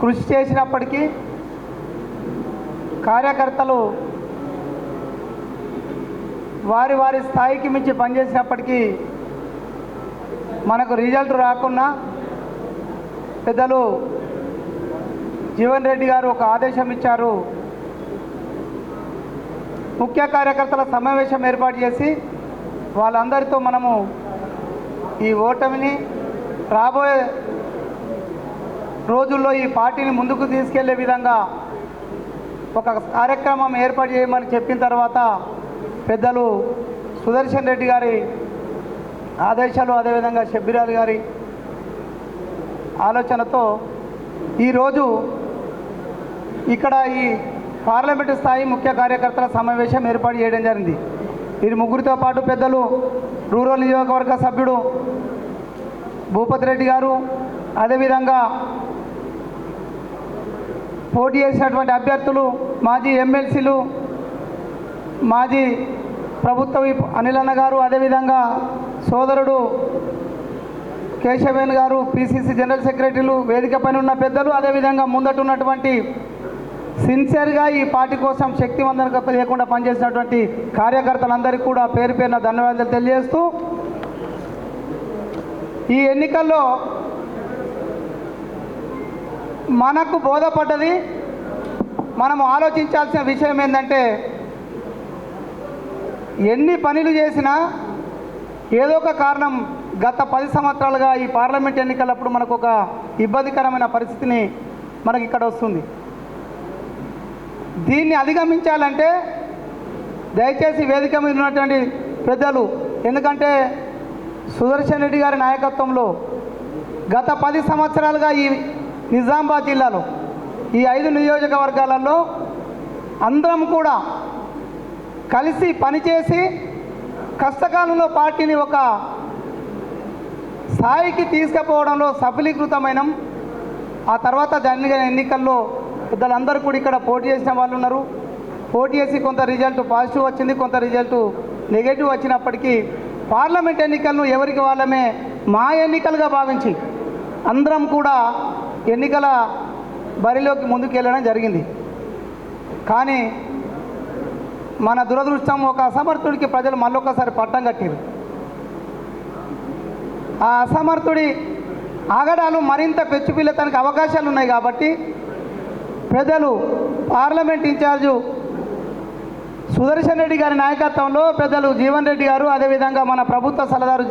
కృషి చేసినప్పటికీ కార్యకర్తలు వారి వారి స్థాయికి మించి పనిచేసినప్పటికీ మనకు రిజల్ట్ రాకున్నా పెద్దలు జీవన్ రెడ్డి గారు ఒక ఆదేశం ఇచ్చారు. ముఖ్య కార్యకర్తల సమావేశం ఏర్పాటు చేసి వాళ్ళందరితో మనము ఈ ఓటమిని రాబోయే రోజుల్లో ఈ పార్టీని ముందుకు తీసుకెళ్ళే విధంగా ఒక కార్యక్రమం ఏర్పాటు చేయమని చెప్పిన తర్వాత పెద్దలు సుదర్శన్ రెడ్డి గారి ఆదేశాలు అదేవిధంగా షబ్బీరాజు గారి ఆలోచనతో ఈరోజు ఇక్కడ ఈ పార్లమెంటు స్థాయి ముఖ్య కార్యకర్తల సమావేశం ఏర్పాటు చేయడం జరిగింది. వీరి ముగ్గురితో పాటు పెద్దలు రూరల్ నియోజకవర్గ సభ్యుడు భూపతి రెడ్డి గారు అదేవిధంగా పోటీ చేసినటువంటి అభ్యర్థులు మాజీ ఎమ్మెల్సీలు మాజీ ప్రభుత్వ అనిలన్న అనిల్ అన్న గారు అదేవిధంగా సోదరుడు కేశవేన్ గారు పిసిసి జనరల్ సెక్రటరీలు వేదిక పైన ఉన్న పెద్దలు అదేవిధంగా ముందట ఉన్నటువంటి సిన్సియర్గా ఈ పార్టీ కోసం శక్తివంతంగా లేకుండా పనిచేసినటువంటి కార్యకర్తలందరికీ కూడా పేరు పేరున ధన్యవాదాలు తెలియజేస్తూ ఈ ఎన్నికల్లో మనకు బోధపడ్డది. మనం ఆలోచించాల్సిన విషయం ఏంటంటే ఎన్ని పనులు చేసినా ఏదో ఒక కారణం గత పది సంవత్సరాలుగా ఈ పార్లమెంట్ ఎన్నికలప్పుడు మనకు ఒక ఇబ్బందికరమైన పరిస్థితిని మనకి ఇక్కడ వస్తుంది. దీన్ని అధిగమించాలంటే దయచేసి వేదిక మీద ఉన్నటువంటి పెద్దలు ఎందుకంటే సుదర్శన్ రెడ్డి గారి నాయకత్వంలో గత పది సంవత్సరాలుగా ఈ నిజామాబాద్ జిల్లాలో ఈ ఐదు నియోజకవర్గాలలో అందరం కూడా కలిసి పనిచేసి కష్టకాలంలో పార్టీని ఒక స్థాయికి తీసుకుపోవడంలో సఫలీకృతమైన. ఆ తర్వాత జరిగిన ఎన్నికల్లో పెద్దలందరూ కూడా ఇక్కడ పోటీ చేసిన వాళ్ళు ఉన్నారు. పోటీ చేసి కొంత రిజల్ట్ పాజిటివ్ వచ్చింది కొంత రిజల్ట్ నెగటివ్ వచ్చినప్పటికీ పార్లమెంట్ ఎన్నికలను ఎవరికి వాళ్ళమే మా ఎన్నికలుగా భావించి అందరం కూడా ఎన్నికల బరిలోకి ముందుకెళ్ళడం జరిగింది. కానీ మన దురదృష్టం ఒక అసమర్థుడికి ప్రజలు మళ్ళొకసారి పట్టం కట్టారు ఆ అసమర్థుడి ఆగడాలు మరింత పెచ్చుపిల్లతానికి అవకాశాలు ఉన్నాయి కాబట్టి ప్రజలు పార్లమెంట్ ఇన్ఛార్జు సుదర్శన్ రెడ్డి గారి నాయకత్వంలో పెద్దలు జీవన్ రెడ్డి గారు అదేవిధంగా మన ప్రభుత్వ సలహాదారు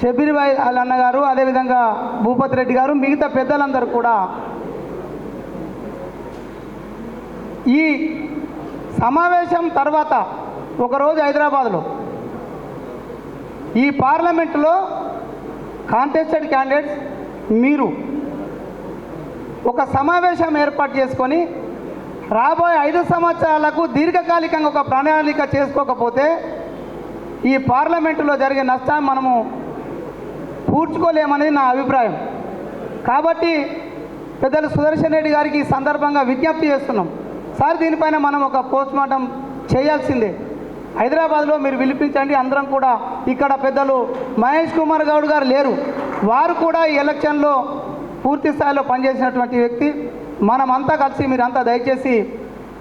షబీర్భాయ్ వాళ్ళ అన్నగారు అదేవిధంగా భూపతి రెడ్డి గారు మిగతా పెద్దలందరూ కూడా ఈ సమావేశం తర్వాత ఒకరోజు హైదరాబాద్లో ఈ పార్లమెంటులో కాంటెస్టెడ్ క్యాండిడేట్స్ మీరు ఒక సమావేశం ఏర్పాటు చేసుకొని రాబోయే ఐదు సంవత్సరాలకు దీర్ఘకాలికంగా ఒక ప్రణాళిక చేసుకోకపోతే ఈ పార్లమెంటులో జరిగే నష్టాన్ని మనము పూడ్చుకోలేమనేది నా అభిప్రాయం. కాబట్టి పెద్దలు సుదర్శన్ రెడ్డి గారికి ఈ సందర్భంగా విజ్ఞప్తి చేస్తున్నాం. సార్ దీనిపైన మనం ఒక పోస్ట్ మార్టం చేయాల్సిందే. హైదరాబాద్లో మీరు పిలిపించండి అందరం కూడా ఇక్కడ పెద్దలు మహేష్ కుమార్ గౌడ్ గారు లేరు. వారు కూడా ఈ ఎలక్షన్లో పూర్తి స్థాయిలో పనిచేసినటువంటి వ్యక్తి. మనమంతా కలిసి మీరంతా దయచేసి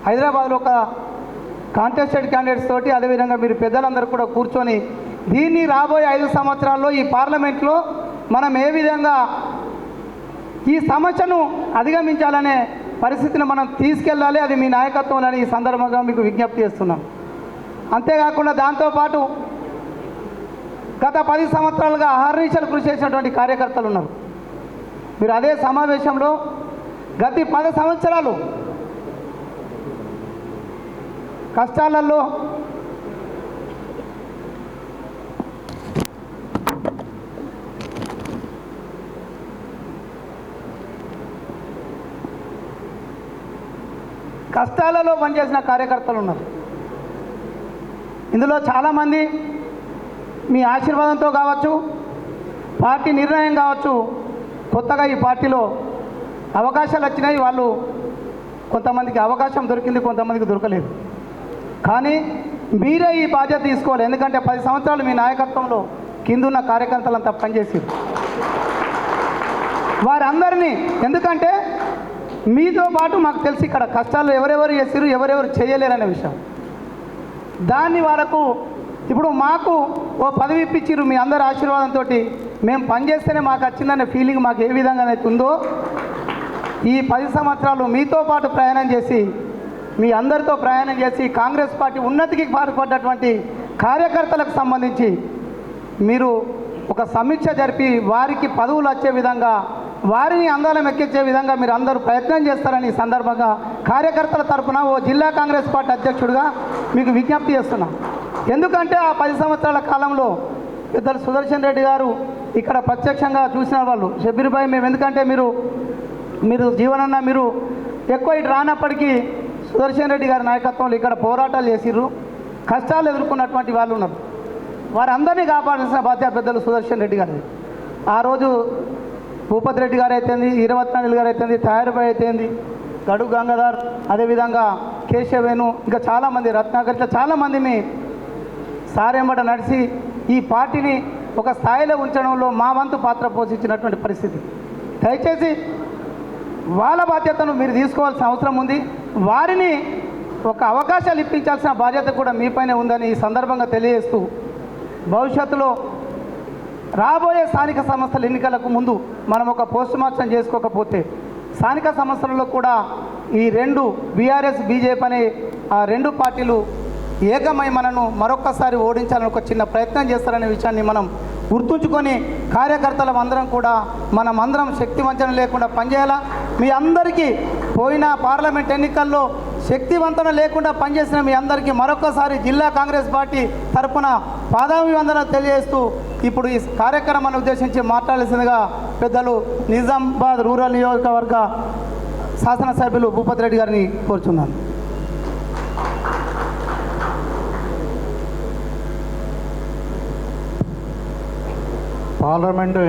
హైదరాబాద్లో ఒక కాంటెస్టెడ్ క్యాండిడేట్స్ తోటి అదేవిధంగా మీరు పెద్దలందరూ కూడా కూర్చొని దీన్ని రాబోయే ఐదు సంవత్సరాల్లో ఈ పార్లమెంట్లో మనం ఏ విధంగా ఈ సమస్యను అధిగమించాలనే పరిస్థితిని మనం తీసుకెళ్ళాలి అది మీ నాయకత్వంలోని ఈ సందర్భంగా మీకు విజ్ఞప్తి చేస్తున్నాం. అంతేకాకుండా దాంతోపాటు గత పది సంవత్సరాలుగా అహర్నిశలు కృషి చేసినటువంటి కార్యకర్తలు ఉన్నారు. మీరు అదే సమావేశంలో గత పది సంవత్సరాలు కష్టాలలో కష్టాలలో పనిచేసిన కార్యకర్తలు ఉన్నారు. ఇందులో చాలామంది మీ ఆశీర్వాదంతో కావచ్చు పార్టీ నిర్ణయం కావచ్చు కొత్తగా ఈ పార్టీలో అవకాశాలు వచ్చినాయి వాళ్ళు కొంతమందికి అవకాశం దొరికింది కొంతమందికి దొరకలేదు. కానీ మీరే ఈ బాధ్యత తీసుకోవాలి. ఎందుకంటే పది సంవత్సరాలు మీ నాయకత్వంలో కిందున్న కార్యకర్తలంతా పనిచేసారు వారందరినీ ఎందుకంటే మీతో పాటు మాకు తెలిసి ఇక్కడ కష్టాలు ఎవరెవరు చేసిరు ఎవరెవరు చేయలేరనే విషయం. దాన్ని వాళ్ళకు ఇప్పుడు మాకు ఓ పదవి ఇప్పించారు మీ అందరి ఆశీర్వాదంతో మేము పనిచేస్తేనే మాకు వచ్చిందనే ఫీలింగ్ మాకు ఏ విధంగా అయితే ఉందో ఈ పది సంవత్సరాలు మీతో పాటు ప్రయాణం చేసి మీ అందరితో ప్రయాణం చేసి కాంగ్రెస్ పార్టీ ఉన్నతికి పాటుపడ్డటువంటి కార్యకర్తలకు సంబంధించి మీరు ఒక సమీక్ష జరిపి వారికి పదవులు వచ్చే విధంగా వారిని అందాలం ఎక్కించే విధంగా మీరు అందరూ ప్రయత్నం చేస్తారని ఈ సందర్భంగా కార్యకర్తల తరఫున ఓ జిల్లా కాంగ్రెస్ పార్టీ అధ్యక్షుడిగా మీకు విజ్ఞప్తి చేస్తున్నాం. ఎందుకంటే ఆ పది సంవత్సరాల కాలంలో ఇద్దరు సుదర్శన్ రెడ్డి గారు ఇక్కడ ప్రత్యక్షంగా చూసిన వాళ్ళు షబీర్భాయ్ మేము ఎందుకంటే మీరు మీరు జీవనన్న మీరు ఎక్కువ ఇటు రానప్పటికీ సుదర్శన్ రెడ్డి గారి నాయకత్వంలో ఇక్కడ పోరాటాలు చేసిర్రు కష్టాలు ఎదుర్కొన్నటువంటి వాళ్ళు ఉన్నారు. వారందరినీ కాపాడాల్సిన బాధ్యత పెద్దలు సుదర్శన్ రెడ్డి గారిది. ఆ రోజు భూపతి రెడ్డి గారు అయితేంది ఈరవత్నాయులు గారు అయితేంది తయారుబాయ్ అయితేంది గడు గంగాధర్ అదేవిధంగా కేశవేణు ఇంకా చాలామంది రత్నాకర్ ఇట్లా చాలామంది మీ సారెంబట నడిచి ఈ పార్టీని ఒక స్థాయిలో ఉంచడంలో మా వంతు పాత్ర పోషించినటువంటి పరిస్థితి. దయచేసి వాళ్ళ బాధ్యతను మీరు తీసుకోవాల్సిన అవసరం ఉంది. వారిని ఒక అవకాశాలు ఇప్పించాల్సిన బాధ్యత కూడా మీపైనే ఉందని ఈ సందర్భంగా తెలియజేస్తూ భవిష్యత్తులో రాబోయే స్థానిక సంస్థల ఎన్నికలకు ముందు మనం ఒక పోస్ట్ మార్టం చేసుకోకపోతే స్థానిక సంస్థలలో కూడా ఈ రెండు బీఆర్ఎస్ బీజేపీ అనే ఆ రెండు పార్టీలు ఏకమై మనను మరొక్కసారి ఓడించాలని ఒక చిన్న ప్రయత్నం చేస్తారనే విషయాన్ని మనం గుర్తుంచుకొని కార్యకర్తలం అందరం కూడా మనం అందరం శక్తి వంచన లేకుండా పనిచేయాలా? మీ అందరికీ పోయిన పార్లమెంట్ ఎన్నికల్లో శక్తివంతన లేకుండా పనిచేసిన మీ అందరికీ మరొకసారి జిల్లా కాంగ్రెస్ పార్టీ తరపున పాదాభివందన తెలియజేస్తూ ఇప్పుడు ఈ కార్యక్రమాన్ని ఉద్దేశించి మాట్లాడాల్సిందిగా పెద్దలు నిజామాబాద్ రూరల్ నియోజకవర్గ శాసనసభ్యులు భూపతి రెడ్డి గారిని కోరుచున్నాను. పార్లమెంటు